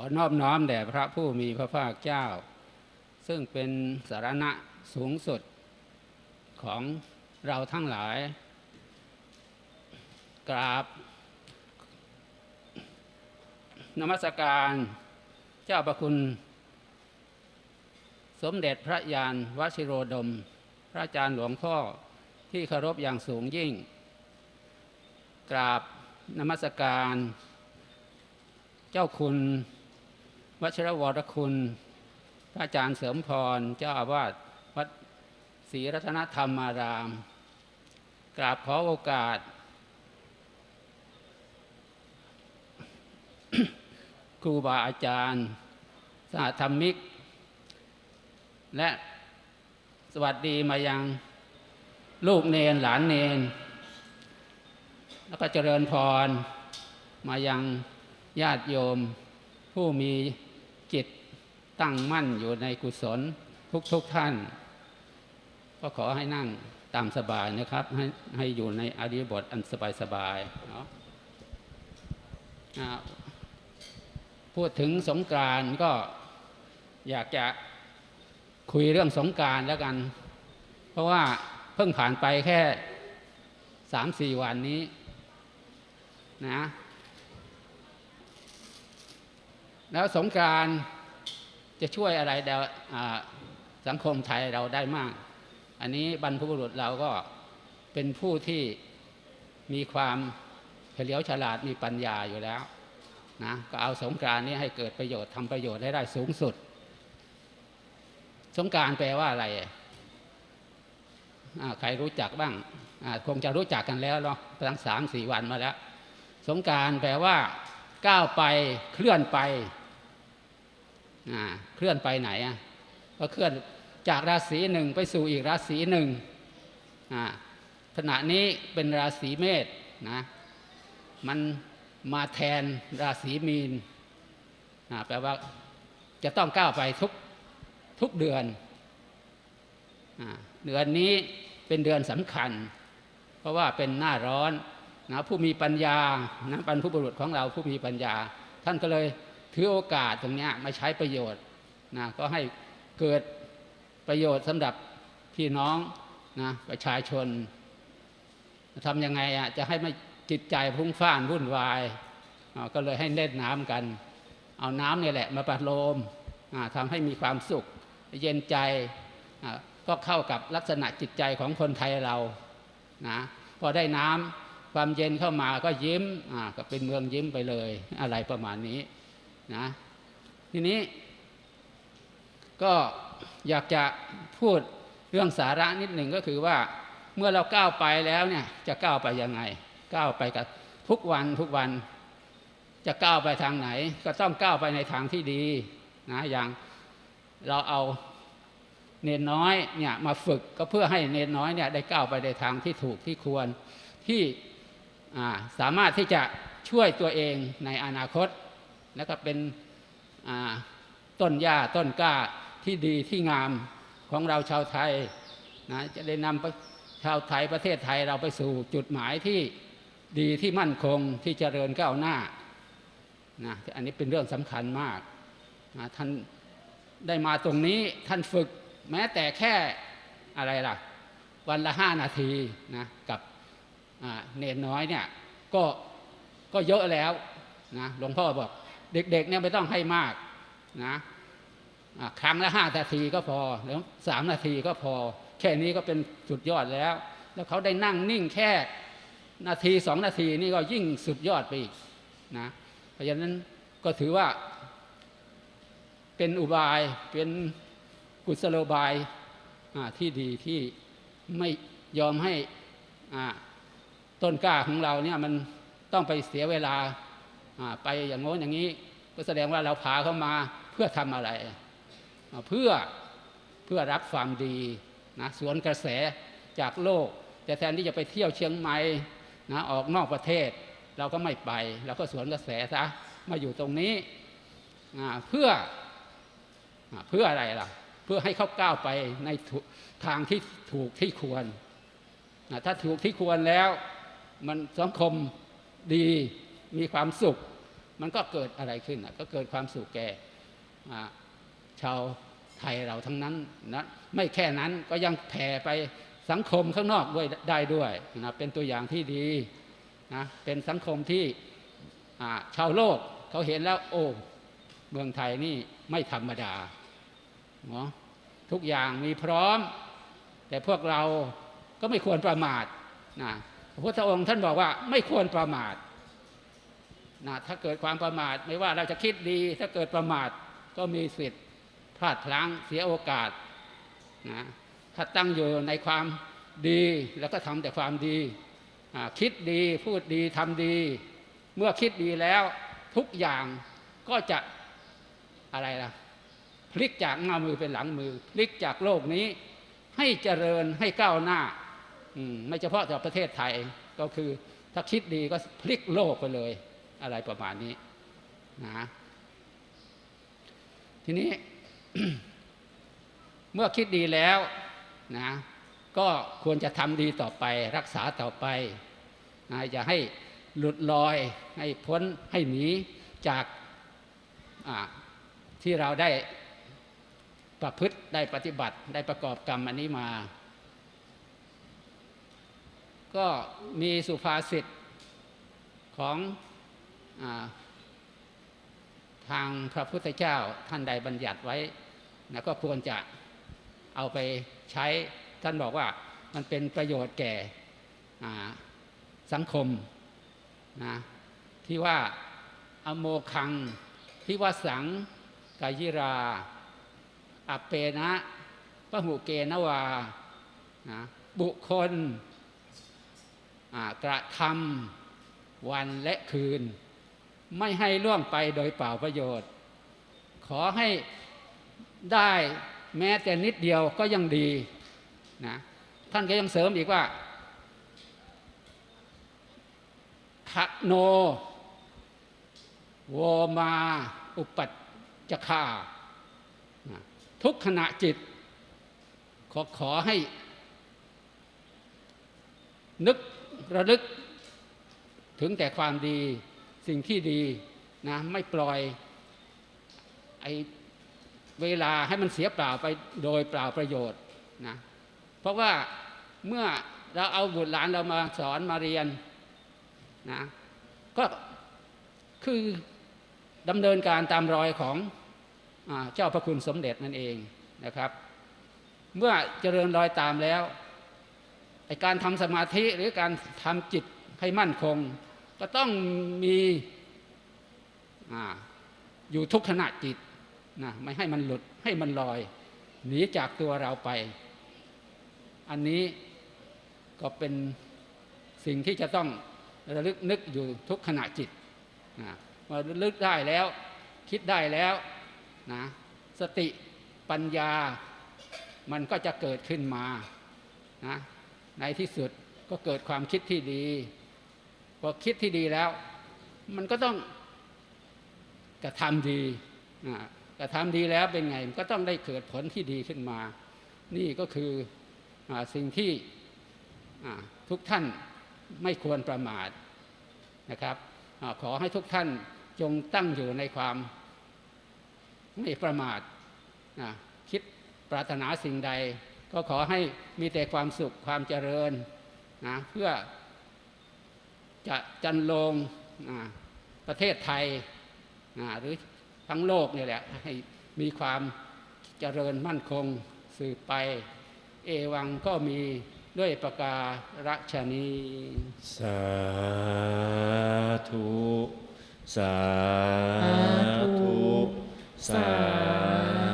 อนอบน้อมแด่พระผู้มีพระภาคเจ้า ซึ่งเป็นสารณะสูงสุดของเราทั้งหลาย กราบ นมัสการเจ้าประคุณ สมเด็จพระยานวชิโรดม พระอาจารย์หลวงพ่อที่เคารพอย่างสูงยิ่ง กราบนมัสการ เจ้าคุณ วชิรวรคุณพระอาจารย์เสริมพรเจ้าอาวาสวัดศรีรัตนธรรมาราม กราบขอโอกาส ครูบาอาจารย์สหธรรมิก และสวัสดีมายังลูกเนนหลานเนน แล้วก็เจริญพรมายังญาติโยมผู้มี จิตตั้งมั่นอยู่ในกุศลทุกๆท่าน ก็ขอให้นั่งตามสบายนะครับ ให้ให้อยู่ในอริยบทอันสบายสบายๆเนาะพูดถึงสงกรานก็อยากจะคุยเรื่องสงกานต์แล้วกัน เพราะว่าเพิ่งผ่านไปแค่สามสี่วันนี้นะ แล้วสงกานต์จะช่วยอะไรเดาสังคมไทยเราได้มาก อันนี้บรรพบุรุษเราก็เป็นผู้ที่มีความเฉลียวฉลาดมีปัญญาอยู่แล้วนะก็เอาสงกานต์นี้ให้เกิดประโยชน์ทำประโยชน์ให้ได้สูงสุด สงกานต์แปลว่าอะไรใครรู้จักบ้างคงจะรู้จักกันแล้วเนาะตั้งสามสี่วันมาแล้ว สงการแปลว่าก้าวไปเคลื่อนไป เคลื่อนไปไหนอะก็เคลื่อนจากราศีหนึ่งไปสู่อีกราศีหนึ่งขณะนี้เป็นราศีเมษนะมันมาแทนราศีมีนแปลว่าจะต้องก้าวไปทุกทุกเดือนอเดือนนี้เป็นเดือนสำคัญ เพราะว่าเป็นหน้าร้อนนะผู้มีปัญญานะบรรพบุรุษของเราผู้มีปัญญา ท่านก็เลย ถือโอกาสตรงนี้มาใช้ประโยชน์นะก็ให้เกิดประโยชน์สำหรับพี่น้องนะประชาชนทำยังไงอะจะให้ไม่จิตใจพุ่งฟ้านวุ่นวาย ก็เลยให้เล่นน้ำกัน เอาน้ำนี่แหละมาประโลมทำให้มีความสุข เย็นใจก็เข้ากับลักษณะจิตใจของคนไทยเรานะพอได้น้ำความเย็นเข้ามาก็ยิ้มก็เป็นเมืองยิ้มไปเลยอะไรประมาณนี้ นะทีนี้ ก็อยากจะพูดเรื่องสาระนิดหนึ่งก็คือว่าเมื่อเราก้าวไปแล้วเนี่ยจะก้าวไปยังไง ก้าวไปกับทุกวันทุกวัน จะก้าวไปทางไหน ก็ต้องก้าวไปในทางที่ดีนะอย่างเราเอาเนนน้อยเนี่ยมาฝึกก็เพื่อให้เนนน้อยเนี่ยได้ก้าวไปในทางที่ถูกที่ควรที่สามารถที่จะช่วยตัวเองในอนาคต แล้วก็เป็นต้นหญ้าต้นกล้าที่ดีที่งามของเราชาวไทยนะจะได้นำชาวไทยประเทศไทยเราไปสู่จุดหมายที่ดีที่มั่นคงที่เจริญก้าวหน้านะอันนี้เป็นเรื่องสำคัญมากนะท่านได้มาตรงนี้ท่านฝึกแม้แต่แค่อะไรล่ะ วันละห้านาทีนะกับเนนน้อยเนี่ยก็ก็เยอะแล้วนะหลวงพ่อบอก เด็กๆเนี่ยไม่ต้องให้มากนะครั้งละห้านาทีก็พอแล้วสามนาทีก็พอ แค่นี้ก็เป็นสุดยอดแล้ว แล้วเขาได้นั่งนิ่งแค่นาทีสองนาทีนี่ก็ยิ่งสุดยอดไปอีกนะเพราะฉะนั้นก็ถือว่า เป็นอุบายเป็นกุศโลบายที่ดีที่ไม่ยอมให้ต้นกล้าของเราเนี่ยมันต้องไปเสียเวลา ไปอย่างโน้นอย่างนี้ก็แสดงว่าเราพาเขามาเพื่อทำอะไร เพื่อเพื่อรักความดีนะสวนกระแสจากโลก แต่แทนที่จะไปเที่ยวเชียงใหม่นะออกนอกประเทศ เราก็ไม่ไป เราก็สวนกระแสซะมาอยู่ตรงนี้เพื่อเพื่ออะไรล่ะ เพื่อให้เขาก้าวไปในทุทางที่ถูกที่ควรนะถ้าถูกที่ควรแล้ว มันสังคมดี มีความสุข มันก็เกิดอะไรขึ้นอะก็เกิดความสุขแก่ชาวไทยเราทั้งนั้นนะไม่แค่นั้นก็ยังแผ่ไปสังคมข้างนอกด้วยได้ด้วยนะเป็นตัวอย่างที่ดีนะเป็นสังคมที่ชาวโลกเขาเห็นแล้วโอ้เมืองไทยนี่ไม่ธรรมดาเนาะทุกอย่างมีพร้อม แต่พวกเราก็ไม่ควรประมาทนะพระพุทธองค์ท่านบอกว่าไม่ควรประมาท นะถ้าเกิดความประมาทไม่ว่าเราจะคิดดีถ้าเกิดประมาทก็มีสิทธิ์พลาดพลั้งเสียโอกาสนะถ้าตั้งอยู่ในความดีแล้วก็ทำแต่ความดีคิดดีพูดดีทำดี เมื่อคิดดีแล้วทุกอย่างก็จะอะไรล่ะพลิกจากหน้ามือเป็นหลังมือ พลิกจากโลกนี้ให้เจริญให้ก้าวหน้าอไม่เฉพาะแต่ประเทศไทยก็คือถ้าคิดดีก็พลิกโลกไปเลย อะไรประมาณนี้นะทีนี้เมื่อคิดดีแล้วนะก็ควรจะทำดีต่อไป รักษาต่อไปนะอย่าให้หลุดลอยให้พ้นให้หนีจากที่เราได้ประพฤติได้ปฏิบัติได้ประกอบกรรมอันนี้มา ก็มีสุภาษิตของ ทางพระพุทธเจ้าท่านใดบัญญัติไว้นะก็ควรจะเอาไปใช้ท่านบอกว่ามันเป็นประโยชน์แก่สังคมนะที่ว่าอโมคังที่ว่าสังกายิราอเปนะปะหุเกนวานะบุคคลกระทำวันและคืน ไม่ให้ล่วงไปโดยเปล่าประโยชน์ ขอให้ได้แม้แต่นิดเดียวก็ยังดีนะท่านก็ยังเสริมอีกว่าขะโนโวมาอุปัจจคาทุกขณะจิต ขอขอให้ นึกระลึกถึงแต่ความดี สิ่งที่ดีนะไม่ปล่อยไอเวลาให้มันเสียเปล่าไปโดยเปล่าประโยชน์นะเพราะว่าเมื่อเราเอาบุตรหลานเรามาสอนมาเรียนนะก็คือดำเนินการตามรอยของอเจ้าพระคุณสมเด็จนั่นเองนะครับ เมื่อเจริญรอยตามแล้วไอการทำสมาธิหรือการทำจิตให้มั่นคง ก็ต้องมีอาอยู่ทุกขณะจิตนะไม่ให้มันหลุดให้มันลอย หนีจากตัวเราไป อันนี้ก็เป็นสิ่งที่จะต้องระลึกนึกอยู่ทุกขณะจิตนะว่าระลึกได้แล้ว คิดได้แล้วนะสติปัญญามันก็จะเกิดขึ้นมานะในที่สุดก็เกิดความคิดที่ดี พอคิดที่ดีแล้ว มันก็ต้องกระทำดีกระทำดีแล้วเป็นไง มันก็ต้องได้เกิดผลที่ดีขึ้นมา นี่ก็คืออสิ่งที่ทุกท่านไม่ควรประมาทนะครับอขอให้ทุกท่านจงตั้งอยู่ในความไม่ประมาทคิดปรารถนาสิ่งใด ก็ขอให้มีแต่ความสุขความเจริญนะเพื่อ จะจันลงประเทศไทยหรือทั้งโลกนี่แหละให้มีความเจริญมั่นคงสืบไป เอวังก็มีด้วยประการฉนีสาธุสาธุสา